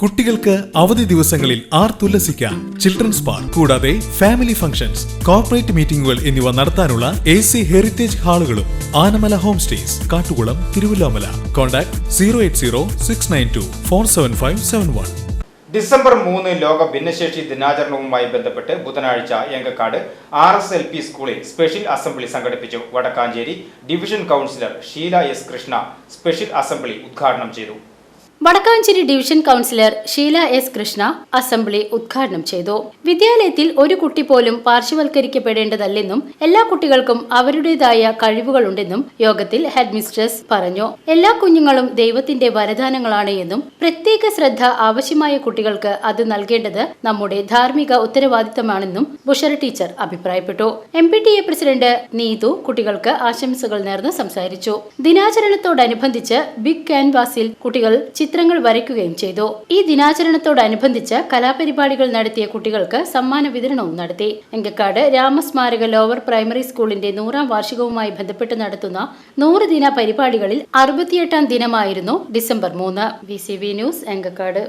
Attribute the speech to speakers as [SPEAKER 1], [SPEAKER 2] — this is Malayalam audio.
[SPEAKER 1] കുട്ടികൾക്ക് അവധി ദിവസങ്ങളിൽ ആർ തുല്ലസിക്കാം. ചിൽഡ്രൻസ് പാർക്ക് കൂടാതെ ഫാമിലി ഫംഗ്ഷൻസ് കോർപ്പറേറ്റ് മീറ്റിംഗുകൾ എന്നിവ നടത്താനുള്ള A C heritage ഹാളുകളും Anamala home stays Kattukulam Thiruvilwamala. Contact zero eight zero six nine two four seven five seven one
[SPEAKER 2] December മൂന്ന് ലോക ഭിന്നശേഷി ദിനാചരണവുമായി ബന്ധപ്പെട്ട് ബുധനാഴ്ച Engakkad R S L P സ്കൂളിൽ സ്പെഷ്യൽ അസംബ്ലി സംഘടിപ്പിച്ചു. Wadakkanchery division councillor Sheela S Krishna special assembly ഉദ്ഘാടനം ചെയ്തു.
[SPEAKER 3] Wadakkanchery division councillor Sheela S Krishna assembly ഉദ്ഘാടനം ചെയ്തു. വിദ്യാലയത്തിൽ ഒരു കുട്ടി പോലും പാർശ്വവൽക്കരിക്കപ്പെടേണ്ടതല്ലെന്നും എല്ലാ കുട്ടികൾക്കും അവരുടേതായ കഴിവുകളുണ്ടെന്നും യോഗത്തിൽ ഹെഡ്മിസ്ട്രസ് പറഞ്ഞു. എല്ലാ കുഞ്ഞുങ്ങളും ദൈവത്തിന്റെ വരദാനങ്ങളാണ് എന്നും പ്രത്യേക ശ്രദ്ധ ആവശ്യമായ കുട്ടികൾക്ക് അത് നൽകേണ്ടത് നമ്മുടെ ധാർമ്മിക ഉത്തരവാദിത്തമാണെന്നും ബുഷർ ടീച്ചർ അഭിപ്രായപ്പെട്ടു. M P T A president Neethu കുട്ടികൾക്ക് ആശംസകൾ നേർന്ന് സംസാരിച്ചു. ദിനാചരണത്തോടനുബന്ധിച്ച് ബിഗ് ക്യാൻവാസിൽ കുട്ടികൾ ചിത്രങ്ങൾ വരയ്ക്കുകയും ചെയ്തു. ഈ ദിനാചരണത്തോടനുബന്ധിച്ച് കലാപരിപാടികൾ നടത്തിയ കുട്ടികൾക്ക് സമ്മാന വിതരണവും നടത്തി. എങ്കക്കാട് രാമസ്മാരക ലോവർ പ്രൈമറി സ്കൂളിന്റെ നൂറാം വാർഷികവുമായി ബന്ധപ്പെട്ട് നടത്തുന്ന നൂറ് ദിന പരിപാടികളിൽ അറുപത്തിയെട്ടാം ദിനമായിരുന്നു ഡിസംബർ മൂന്ന്. V news Engakkad.